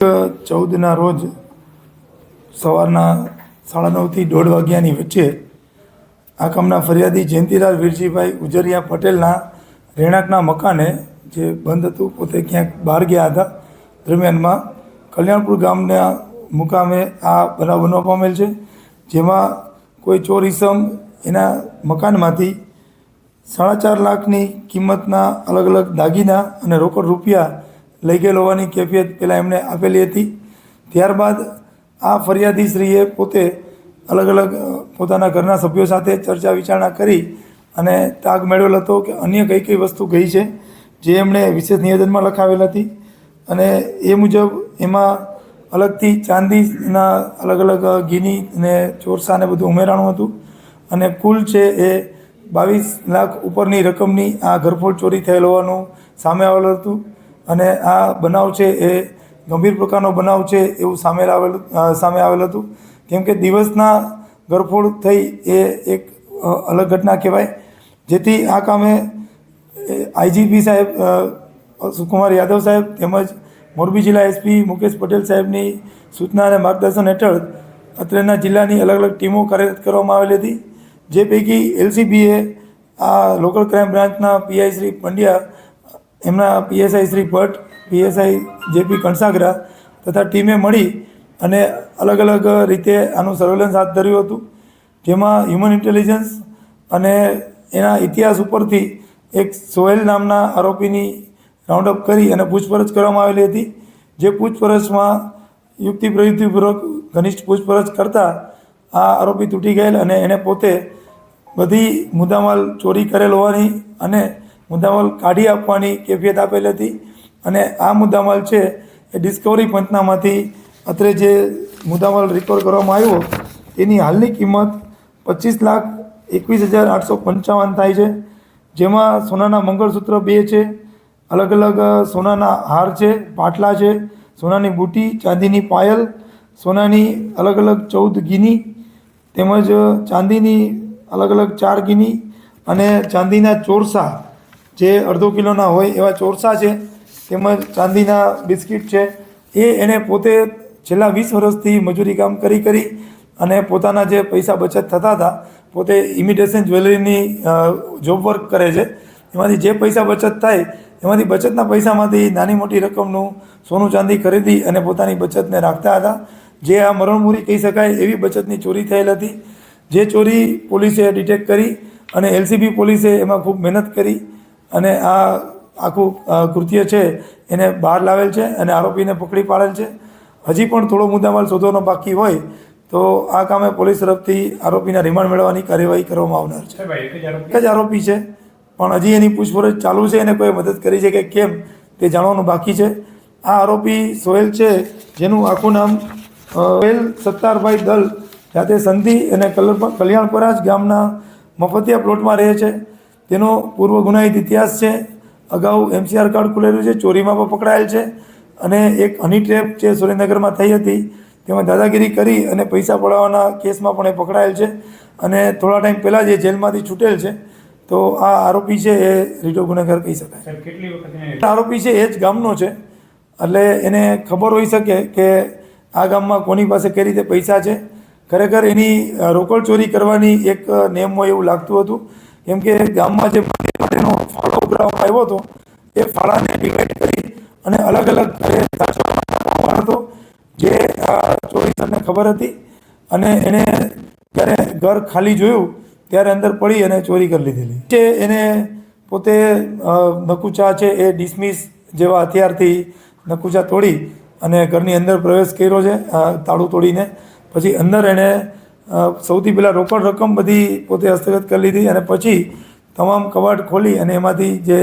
ચૌદના રોજ સવારના સાડા નવથી દોઢ વાગ્યાની વચ્ચે આ કામના ફરિયાદી જયંતિલાલ વીરજીભાઈ ઉજરિયા પટેલના રહેણાંકના મકાને જે બંધ હતું, પોતે ક્યાંક બહાર ગયા હતા, દરમિયાનમાં કલ્યાણપુર ગામના મુકામે આ બનાવ બનવા પામેલ છે, જેમાં કોઈ ચોર ઇસમ એના મકાનમાંથી સાડા ચાર લાખની કિંમતના અલગ અલગ દાગીના અને રોકડ રૂપિયા લઈ ગયેલ હોવાની કેફિયત પહેલાં એમણે આપેલી હતી. ત્યારબાદ આ ફરિયાદીશ્રીએ પોતે અલગ અલગ પોતાના ઘરના સભ્યો સાથે ચર્ચા વિચારણા કરી અને તાગ મેળવેલ હતો કે અન્ય કઈ કઈ વસ્તુ ગઈ છે જે એમણે વિશેષ નિવેદનમાં લખાવેલ હતી અને એ મુજબ એમાં અલગથી ચાંદીના અલગ અલગ ગીની ને ચોરસા ને બધું ઉમેરાણું હતું અને કુલ છે એ બાવીસ લાખ ઉપરની રકમની આ ઘરફોડ ચોરી થયેલ હોવાનું સામે આવેલું હતું. અને આ બનાવ છે એ ગંભીર પ્રકારનો બનાવ છે એવું સામે આવેલું સામે આવેલ હતું. કેમ કે દિવસના ગરફોડ થઈ એ એક અલગ ઘટના કહેવાય. જેથી આ કામે આઈજીપી સાહેબ સુકુમાર યાદવ સાહેબ તેમજ મોરબી જિલ્લા એસપી મુકેશ પટેલ સાહેબની સૂચના અને માર્ગદર્શન હેઠળ અત્રેના જિલ્લાની અલગ અલગ ટીમો કાર્યરત કરવામાં આવેલી હતી. જે પૈકી એલસીબીએ આ લોકલ ક્રાઇમ બ્રાન્ચના પીઆઈ શ્રી પંડ્યા એમના PSI Shri Bhatt PSI JP Kansagara તથા ટીમે મળી અને અલગ અલગ રીતે આનું સર્વેલન્સ હાથ ધર્યું હતું. જેમાં હ્યુમન ઇન્ટેલિજન્સ અને એના ઇતિહાસ ઉપરથી એક સોહેલ નામના આરોપીની રાઉન્ડઅપ કરી અને પૂછપરછ કરવામાં આવેલી હતી. જે પૂછપરછમાં યુક્તિ પ્રયુક્તિપૂર્વક ઘનિષ્ઠ પૂછપરછ કરતાં આ આરોપી તૂટી ગયેલ અને એણે પોતે બધી મુદ્દામાલ ચોરી કરેલ હોવાની અને મુદ્દામાલ કાઢી આપવાની કેફિયત આપેલી હતી અને આ મુદ્દામાલ છે એ ડિસ્કવરી પંચનામાંથી અત્રે જે મુદ્દામાલ રિકવર કરવામાં આવ્યો તેની હાલની કિંમત પચીસ લાખ એકવીસ હજાર આઠસો પંચાવન થાય છે. જેમાં સોનાના મંગળસૂત્ર બે છે, અલગ અલગ સોનાના હાર છે, પાટલા છે, સોનાની બુટી, ચાંદીની પાયલ, સોનાની અલગ અલગ ચૌદ ગીની, તેમજ ચાંદીની અલગ અલગ ચાર ગીની અને ચાંદીના ચોરસા જે અડધો કિલોના હોય એવા ચોરસા છે, તેમજ ચાંદીના બિસ્કિટ છે, એ એને પોતે છેલ્લા વીસ વર્ષથી મજૂરી કામ કરી કરી અને પોતાના જે પૈસા બચત થતા હતા, પોતે ઇમિટેશન જ્વેલરીની જોબ વર્ક કરે છે. એમાંથી જે પૈસા બચત થાય, એમાંથી બચતના પૈસામાંથી નાની મોટી રકમનું સોનું ચાંદી ખરીદી અને પોતાની બચતને રાખતા હતા. જે આ મરણમૂરી કહી શકાય એવી બચતની ચોરી થયેલ હતી. જે ચોરી પોલીસે ડિટેક્ટ કરી અને એલસીબી પોલીસે એમાં ખૂબ મહેનત કરી અને આ આખું કૃત્ય છે એને બહાર લાવેલ છે અને આરોપીને પકડી પાડેલ છે. હજી પણ થોડો મુદ્દામાલ શોધવાનો બાકી હોય તો આ કામે પોલીસ તરફથી આરોપીના રિમાન્ડ મેળવવાની કાર્યવાહી કરવામાં આવનાર છે. એક જ આરોપી? છે પણ હજી એની પૂછપરછ ચાલુ છે એને કોઈ મદદ કરી છે કે કેમ તે જાણવાનું બાકી છે. આ આરોપી સોહેલ છે જેનું આખું નામ સોહેલ સત્તારભાઈ દલ જાતે સંધિ અને કલર કલ્યાણપરાજ ગામના મફતિયા પ્લોટમાં રહે છે. તેનો પૂર્વ ગુનાહિત ઇતિહાસ છે. અગાઉ એમસીઆર કાર્ડ ખુલેલું છે ચોરીમાં પણ પકડાયેલ છે અને એક હની ટ્રેપ જે સુરેન્દ્રનગરમાં થઈ હતી તેમાં દાદાગીરી કરી અને પૈસા પડાવવાના કેસમાં પણ એ પકડાયેલ છે અને થોડા ટાઈમ પહેલાં જ એ જેલમાંથી છૂટેલ છે. તો આ આરોપી છે એ રીટો ગુનેગાર કહી શકાય. આરોપી છે એ જ ગામનો છે. એટલે એને ખબર હોઈ શકે કે આ ગામમાં કોની પાસે કઈ રીતે પૈસા છે. ખરેખર એની રોકડ ચોરી કરવાની એક નેમ હોય એવું લાગતું હતું. કેમ કે ગામમાં જે મંદિર માટેનો ફાળો ઉઘરાવવામાં આવ્યો હતો, એ ફાળાને ડિવાઈડ કરી અને અલગ અલગ ઘરે હતો, જે ચોરી તમને ખબર હતી અને એને જ્યારે ઘર ખાલી જોયું, ત્યારે અંદર પડી અને ચોરી કરી લીધેલી. છે એને પોતે નકુચા છે એ ડિસમિસ જેવા હથિયારથી નકુચા તોડી અને ઘરની અંદર પ્રવેશ કર્યો છે તાળું તોડીને. પછી અંદર એણે સૌથી પહેલાં રોકડ રકમ બધી પોતે હસ્તગત કરી લીધી અને પછી તમામ કબાટ ખોલી અને એમાંથી જે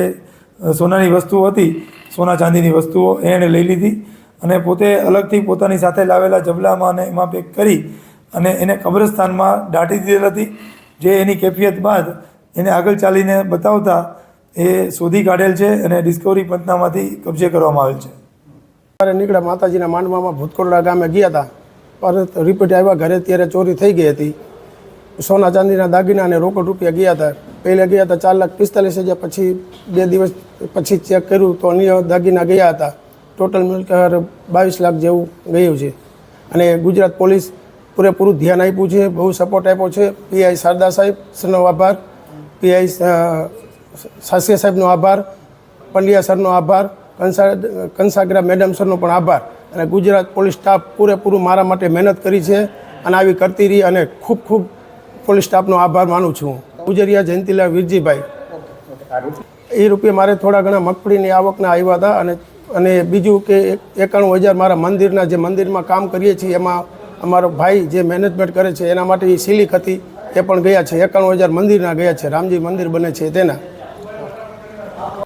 સોનાની વસ્તુઓ હતી, સોના ચાંદીની વસ્તુઓ એણે લઈ લીધી અને પોતે અલગથી પોતાની સાથે લાવેલા જબલામાં અને એમાં પેક કરી અને એને કબ્રસ્તાનમાં દાટી દીધેલ હતી. જે એની કેફિયત બાદ એને આગળ ચાલીને બતાવતા એ શોધી કાઢેલ છે અને ડિસ્કવરી પંચનામાંથી કબજે કરવામાં આવેલ છે. નીકળ્યા માતાજીના માંડવામાં ભૂતકોરડા ગામે ગયા હતા. પરત રિપીટ આવ્યા ઘરે ત્યારે ચોરી થઈ ગઈ હતી. સોના ચાંદીના દાગીના અને રોકડ રૂપિયા ગયા હતા. પહેલાં ગયા હતા ચાર લાખ પિસ્તાલીસ હજાર, પછી બે દિવસ પછી ચેક કર્યું તો અન્ય દાગીના ગયા હતા. ટોટલ મિલકર બાવીસ લાખ જેવું ગયું છે. અને ગુજરાત પોલીસ પૂરેપૂરું ધ્યાન આપ્યું છે, બહુ સપોર્ટ આપ્યો છે. પીઆઈ શારદા સાહેબ સરનો આભાર. પીઆઈ સાસિયા સાહેબનો આભાર. પંડ્યા સરનો આભાર. કંસા, કંસાગ્રા મેડમ સરનો પણ આભાર. અને ગુજરાત પોલીસ સ્ટાફ પૂરેપૂરું મારા માટે મહેનત કરી છે અને આવી કરતી રહી અને ખૂબ ખૂબ પોલીસ સ્ટાફનો આભાર માનું છું. ગુજરિયા જયંતિલાલ વીરજીભાઈ. એ રૂપિયા મારે થોડા ઘણા મગફળીની આવકના આવ્યા હતા અને અને બીજું કે એકાણું હજાર મારા મંદિરના જે મંદિરમાં કામ કરીએ છીએ એમાં અમારો ભાઈ જે મેનેજમેન્ટ કરે છે એના માટે એ સિલિક હતી, એ પણ ગયા છે. એકાણું હજાર મંદિરના ગયા છે. રામજી મંદિર બને છે તેના.